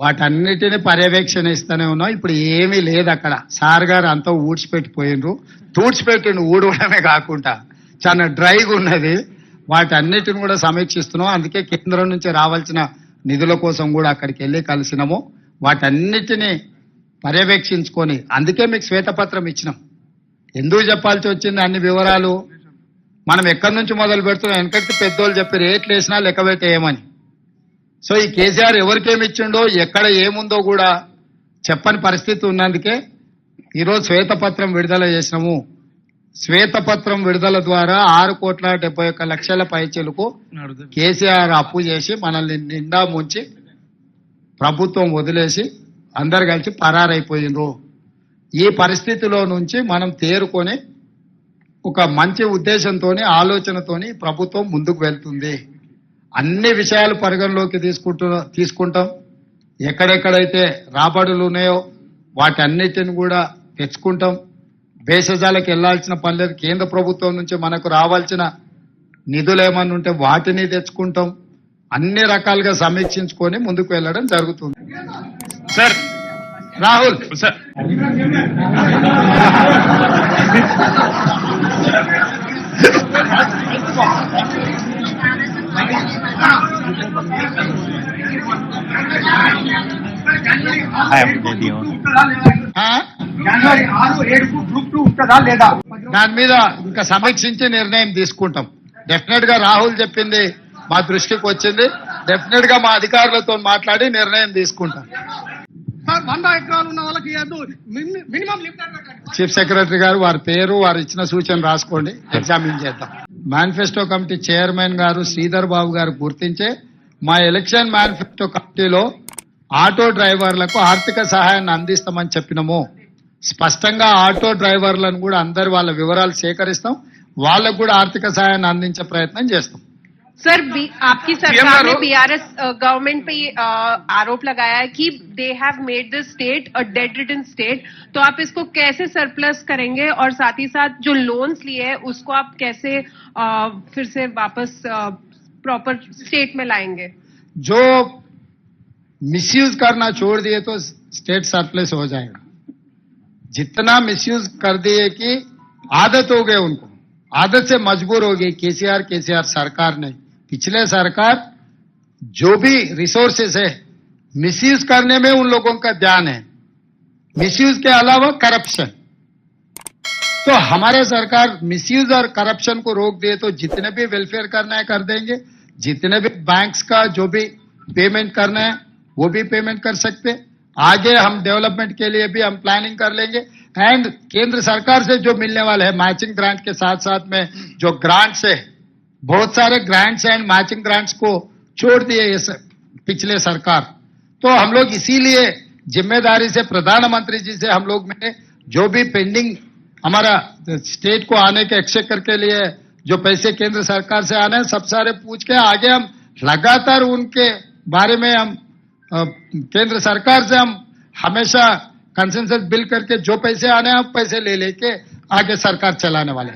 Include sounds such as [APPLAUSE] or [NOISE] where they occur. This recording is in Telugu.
వాటన్నిటిని పర్యవేక్షణ ఇస్తూనే ఉన్నాం. ఇప్పుడు ఏమీ లేదు అక్కడ. సార్ గారు అంతా ఊడ్చిపెట్టిపోయినరు తూడ్చిపెట్టిండు ఊడవడమే కాకుండా చాలా డ్రైగా ఉన్నది. వాటన్నిటిని కూడా సమీక్షిస్తున్నాం. అందుకే కేంద్రం నుంచి రావాల్సిన నిధుల కోసం కూడా అక్కడికి వెళ్ళి కలిసినాము. వాటన్నిటిని పర్యవేక్షించుకొని అందుకే మీకు శ్వేతపత్రం ఇచ్చినాం. ఎందుకు చెప్పాల్సి వచ్చింది? అన్ని వివరాలు మనం ఎక్కడి నుంచి మొదలు పెడుతున్నాం? వెనకటి పెద్దోళ్ళు చెప్పి రేట్లు వేసినా లెక్క పెట్టేయమని. సో ఈ కేసీఆర్ ఎవరికేమి ఇచ్చిండో ఎక్కడ ఏముందో కూడా చెప్పని పరిస్థితి ఉన్నందుకే ఈరోజు శ్వేతపత్రం విడుదల చేసినాము. శ్వేతపత్రం విడుదల ద్వారా ఆరు కోట్ల డెబ్బై ఒక్క లక్షల పైచలకు కేసీఆర్ అప్పు చేసి మనల్ని నిండా ముంచి ప్రభుత్వం వదిలేసి అందరు కలిసి పరారైపోయినరు ఈ పరిస్థితిలో నుంచి మనం తేరుకొని ఒక మంచి ఉద్దేశంతోని ఆలోచనతోని ప్రభుత్వం ముందుకు వెళ్తుంది. అన్ని విషయాలు పరిగణలోకి తీసుకుంటు తీసుకుంటాం. ఎక్కడెక్కడైతే రాబడులు ఉన్నాయో వాటన్నిటిని కూడా తెచ్చుకుంటాం. భేషజాలకు వెళ్ళాల్సిన పని లేదు. కేంద్ర ప్రభుత్వం నుంచి మనకు రావాల్సిన నిధులు ఏమన్నా ఉంటే వాటిని తెచ్చుకుంటాం. అన్ని రకాలుగా సమీక్షించుకొని ముందుకు వెళ్ళడం జరుగుతుంది. సార్. రాహుల్. సార్. [LAUGHS] జనవరి ఆరు ఏడుకు గ్రూప్ టూ ఉంటుందా లేదా? దాని మీద ఇంకా సమీక్షించి నిర్ణయం తీసుకుంటాం. డెఫినెట్గా రాహుల్ చెప్పింది మా దృష్టికి వచ్చింది. డెఫినెట్గా మా అధికారులతో మాట్లాడి నిర్ణయం తీసుకుంటాం. సార్ వంద ఎకరాలు ఉన్న వాళ్ళకి ఇవ్వద్దు మిని- మినిమం లిమిటెడ్ పెట్టండి చీఫ్ సెక్రటరీ గారు వారి పేరు వారు ఇచ్చిన సూచన రాసుకోండి. ఎగ్జామిన్ చేద్దాం. మేనిఫెస్టో కమిటీ చైర్మన్ గారు శ్రీధర్ బాబు గారు గుర్తించే మా ఎలక్షన్ మేనిఫెస్టో కమిటీలో ఆటో డ్రైవర్లకు ఆర్థిక సహాయాన్ని అందిస్తామని చెప్పినాము స్పష్టంగా ఆటో డ్రైవర్లను కూడా అందరు వాళ్ళ వివరాలు సేకరిస్తాం వాళ్ళకు కూడా ఆర్థిక సహాయాన్ని అందించే ప్రయత్నం చేస్తాం सर बी- आपकी सरकार ने गारू- बीआरएस गवर्नमेंट पे ये, अ, आरोप लगाया है कि they have made the state a dead written state तो आप इसको कैसे सरप्लस करेंगे और साथ ही साथ जो लोन्स लिए हैं उसको आप कैसे अ, फिर से वापस प्रॉपर स्टेट में लाएँगे। जो मिसयूज करना छोड़ दिए तो स्टेट सरप्लस हो जाएगा। जितना मिसयूज कर दिए कि आदत हो गए उनको। आदत से मजबूर हो गई केसीआर केसीआर सरकार ने। पिछले सरकार जो भी रिसोर्सेस है मिसयूज करने में उन लोगों का ध्यान है। मिसयूज के अलावा करप्शन तो हमारे सरकार मिसयूज और करप्शन को रोक दिए तो जितने भी वेलफेयर करना है, कर देंगे। जितने भी बैंक्स का जो भी पेमेंट करना है, वो भी पेमेंट कर सकते आगे हम डेवलपमेंट के लिए भी हम प्लानिंग कर लेंगे। एंड केंद्र सरकार से जो मिलने वाले है मैचिंग ग्रांट के साथ साथ में जो ग्रांट्स है, बहुत सारे ग्रांट्स एंड मैचिंग ग्रांट्स को छोड़ दिए ये पिछले सरकार। तो हम लोग इसीलिए ज़िम्मेदारी से, प्रधानमंत्री जी से हम लोग में जो भी पेंडिंग हमारा स्टेट को आने के एक्सचेकर के लिए जो पैसे केंद्र सरकार से आने सब सारे पूछ के आगे हम लगातार उनके बारे में हम केंद्र सरकार से हम हमेशा कंसेंसस बिल करके जो पैसे आने हैं पैसे ले लेके आगे सरकार चलाने वाले